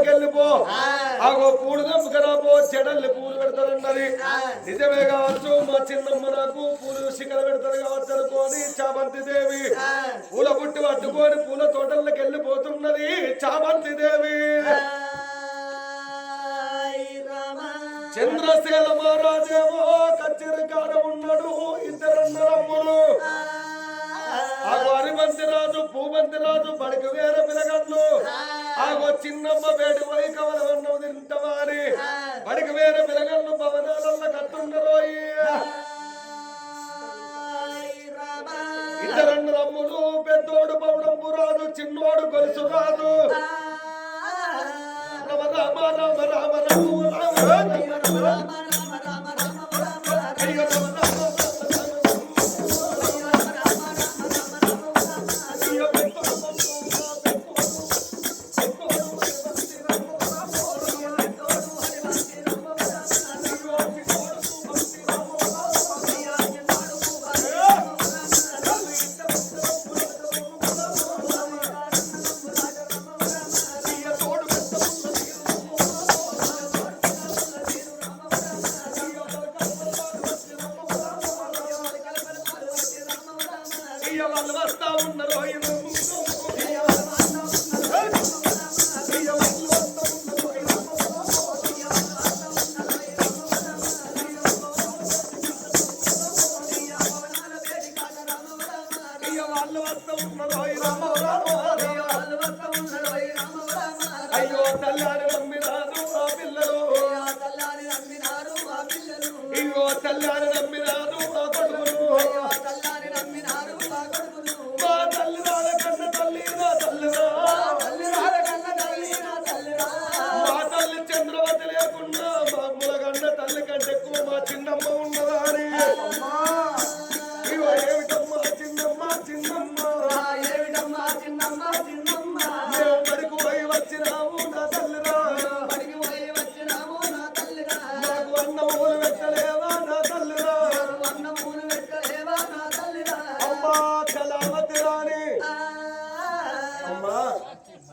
తోటల్లోకి వెళ్ళిపో ఆగో పూలు తెంపుకరాపో చెడల్ని పూలు పెడతారన్నది. నిజమే కావచ్చు మా చిన్నమ్మ నాకు పూలు శిఖర పెడతారు కావచ్చు అనుకోని చామంతి దేవి. పూల బుట్టి పట్టుకొని పూల తోటల్లోకి వెళ్ళిపోతున్నది చామంతి దేవి. చంద్రశేల మహారాజేమో కచ్చెర కాడ ఉన్నాడు ఇద్దరన్నరమ్ములు ఆగో హరిమంతిరాజు పూమంతిరాజు బడికి వేరే పిలగట్లు ఆగో చిన్నమ్మ వేడి పోయి కవలవన్నవు తింటవారి బడికి వేరే పిలగట్లు భవనాలల్ల కట్టుండరోయి ఇద్దరన్నరమ్ములు పెద్దోడు పౌడంపు రాజు చిన్నోడు గొలుసు రమ రామ రామ రామ రామ రామ రామ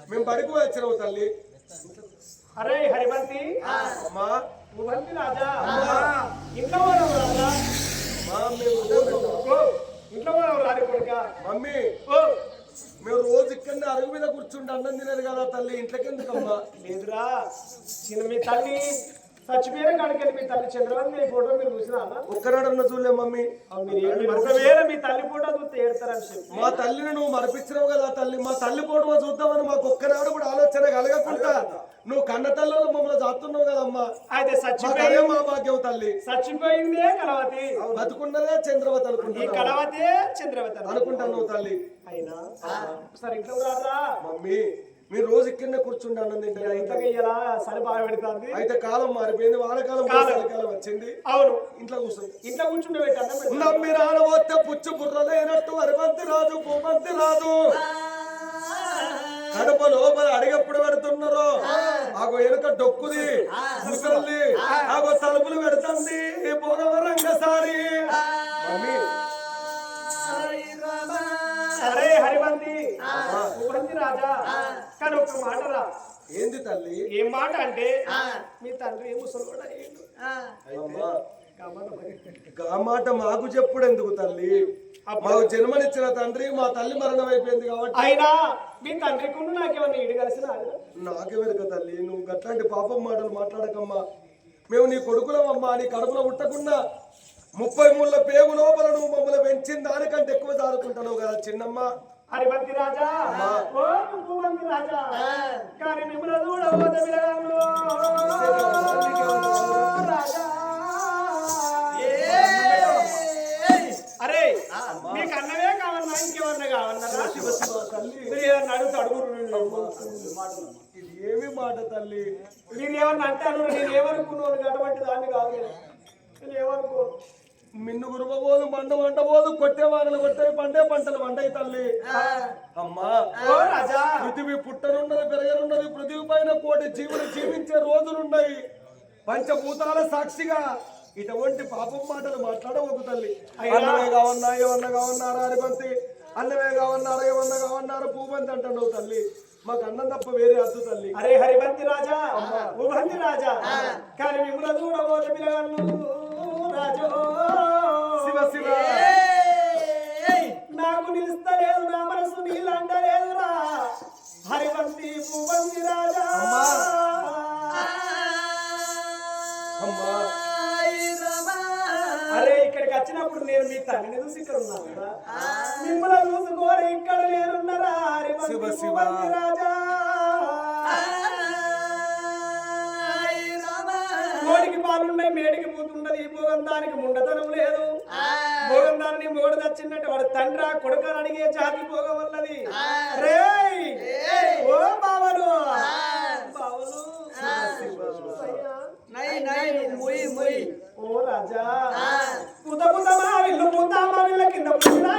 మేము బడికి పోయి వచ్చినాము తల్లి. అరే హరిబంతి అమ్మా. నువ్వంతి రాజా. ఇంట్లో వాళ్ళు రాజా? అమ్మా మేము ఇంట్లో వాళ్ళు రాని కొడుక? మమ్మీ. ఓ. మేము రోజు ఇక్కడనే అరుగు మీద కూర్చుంటే అన్నం తినేది కదా తల్లి ఇంట్లోకి ఎందుకమ్మా లేదురా. చిన్న మీ తల్లి. చచ్చిపోయిన కాడికి మీ తల్లి చంద్రబాబు మీ ఫోటో మీరు చూసినా ఒక్కనాడన్న చూడలే మమ్మీ. ఒకవేళ మీ తల్లి ఫోటో చూస్తే ఏడతారని చెప్పి. మా తల్లిని నువ్వు మరపించినావు కదా తల్లి. మా తల్లి పోవడం చూద్దామని మాకు ఒక్కనాడు కూడా ఆలోచన కలగకుండా నువ్వు కన్న తల్లిలో మమ్మల్ని చాస్తున్నావు కదమ్మా అయితే చచ్చిపోయి మా భాగ్యం తల్లి. చచ్చిపోయిందే కలవతి బతుకున్నదే చంద్రవతి ఈ అనుకుంటా కలవతే చంద్రవతి అనుకుంటాను నువ్వు తల్లి. అయినా? సరే ఇంట్లో రారా మమ్మీ మీరు రోజు ఇక్కడనే కూర్చుండి అన్నం తింటారు. ఇంతగా ఇలా సరి బాగా పెడుతుంది? అయితే కాలం మారిపోయింది వానకాలం కాలం. వచ్చింది. అవును. ఇంట్లో కూర్చుంది ఇంట్లో కూర్చుంటే పెట్టాను నమ్మి రానవస్తే పుచ్చు బుర్రలేనట్టు అరిమంతి రాజు భూమంతి రాజు. కడప లోపల అడిగప్పుడు పెడుతున్నారు? ఆగో వెనుక డొక్కుది ముసలి ఆగో తలుపులు పెడుతుంది భోగవరంగసారి మమ్మీ సరే హరివంతి హరివంతి రాజా. కానీ ఒక మాట రా. ఏంది తల్లి? ఏం మాట అంటే మీ తండ్రి ముసలోడు అయ్యిండు. మాట మాకు చెప్పుడు ఎందుకు తల్లి? మాకు జన్మనిచ్చిన తండ్రి మా తల్లి మరణం అయిపోయింది కాబట్టి అయినా మీ తండ్రికి ఉండు నాకేమన్నా ఈడు కలిసిన? నాకెవరిక తల్లి? నువ్వు గట్లాంటి పాపం మాటలు మాట్లాడకమ్మా. మేము నీ కొడుకులమమ్మా నీ కడుపులో పుట్టకుండా ముప్పై మూళ్ళ పేగు లోపల నువ్వు మమ్మల్ని పెంచిన దానికంటే ఎక్కువ దారుకుంటావు కదా చిన్నమ్మ. హరివంతి రాజా ఓ పువ్వంతి రాజా. కానీ మిమ్మల్ని పిల్లగాళ్ళు. రాజా. అరే మీకు అన్నవే కావాలన్నా ఇంకేమన్నా కావాలన్నారా మీరు ఏమన్నా అడుగుతా అడుగురు ఇది ఏమి మాట తల్లి? మీరు ఏమన్నా అంటారు? నేను ఏమనుకున్నాను? అటువంటి దాన్ని కాదు. ఏమనుకో మిన్ను గురువబోదు మండ వండబోదు కొట్టే వానలు కొట్టే పండే పంటలు వండాయి తల్లి. అమ్మా రాజా. పృథివీ పుట్టనున్నది పెరగనున్నది పృథివీ పైన కోటి జీవులు జీవించే రోజులున్నాయి. పంచభూతాల సాక్షిగా ఇటువంటి పాపం మాటలు మాట్లాడవద్దు తల్లి. అన్నమే కావన్నా ఏమన్నా కావన్నారా అరిబంతి అన్నమే కావన్నారా ఏమన్నా కావన్నారా పూబంతి అంటున్నావు తల్లి. మాకు అన్నం తప్ప వేరే అద్దు తల్లి. అరే హరివంతి భంతి రాజా భంతి రాజా. కానీ మిమ్మల్ని చూడబోతే పిల్లగాళ్ళు. వచ్చినప్పుడు నేను మీ తల్లిని చూసి ఇక్కడ ఉన్నాను మిమ్మల్ని చూసుకోని ఇక్కడ నేనున్నారా శివ శివ. రాజా. కోడికి పాలున్నాయి మేడికి పూతుండదు ఈ భోగందానికి ముండతనం లేదు. భోగందాన్ని మొగడు తెచ్చినట్టు వాడు తండ్రి కొడుకు అడిగే జాతి భోగం వల్లది రేయ్! ఓ బావలు బావలు అయ్యా. ఓ రాజా. పుత పుతమా విల్లు పుతామా విల్ల కింద పుట్టినా